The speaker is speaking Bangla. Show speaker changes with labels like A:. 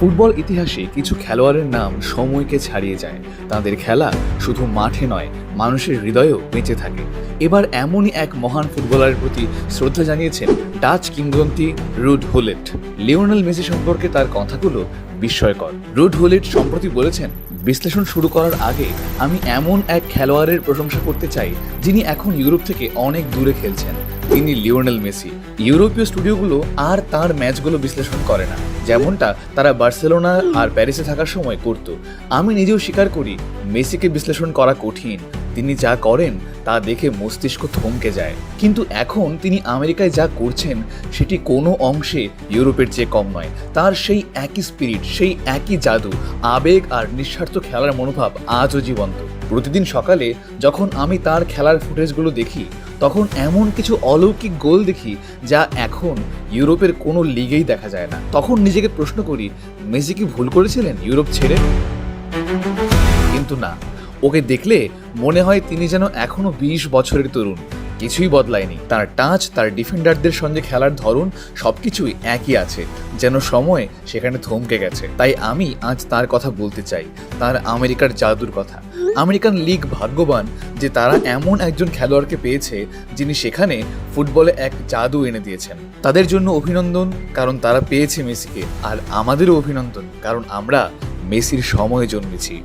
A: ফুটবল ইতিহাসে কিছু খেলোয়াড়ের নাম সময়কে ছাড়িয়ে যায়। তাদের খেলা শুধু মাঠে নয়, মানুষের হৃদয়েও বেঁচে থাকে। এবার এমনই এক মহান ফুটবলারের প্রতি শ্রদ্ধা জানিয়েছেন ডাচ কিংবদন্তি রুড হোলেট। লিওনেল মেসি সম্পর্কে তার কথাগুলো বিস্ময়কর। রুড হোলেট সম্প্রতি বলেছেন, বিশ্লেষণ শুরু করার আগে আমি এমন এক খেলোয়াড়ের প্রশংসা করতে চাই যিনি এখন ইউরোপ থেকে অনেক দূরে খেলছেন। তিনি লিওনেল মেসি। ইউরোপীয় স্টুডিওগুলো আর তার ম্যাচগুলো বিশ্লেষণ করে না। যেমনটা তারা বার্সেলোনা আর প্যারিসে থাকার সময় করত। আমি নিজেও স্বীকার করি, মেসিকে বিশ্লেষণ করা কঠিন। তিনি যা করেন তা দেখে মস্তিষ্ক থমকে যায়। কিন্তু এখন তিনি আমেরিকায় যা করছেন, সেটি কোনো অংশে ইউরোপের চেয়ে কম নয়। তার সেই একই স্পিরিট সেই একই জাদু, আবেগ আর নিঃস্বার্থ খেলার মনোভাব আজও জীবন্ত। প্রতিদিন সকালে যখন আমি তার খেলার ফুটেজগুলো দেখি, তখন এমন কিছু অলৌকিক গোল দেখি, যা এখন ইউরোপের কোনো লিগেই দেখা যায় না। তখন নিজেকে প্রশ্ন করি, মেসি কি ভুল করেছিলেন ইউরোপ ছেড়ে? কিন্তু না। ওকে দেখলে মনে হয় তিনি যেন এখনও বিশ বছরের তরুণ। কিছুই বদলায়নি। তার টাচ, তার ডিফেন্ডারদের সঙ্গে খেলার ধরন সবকিছুই একই আছে। যেন সময় সেখানে থমকে গেছে। তাই আমি আজ তার কথা বলতে চাই। তার আমেরিকার জাদুর কথা। আমেরিকান লিগ ভাগ্যবান যে তারা এমন একজন খেলোয়াড়কে পেয়েছে যিনি সেখানে ফুটবলে এক জাদু এনে দিয়েছেন। তাদের জন্য অভিনন্দন, কারণ তারা পেয়েছে মেসিকে। আর আমাদেরও অভিনন্দন, কারণ আমরা মেসির সময়ে জন্মেছি।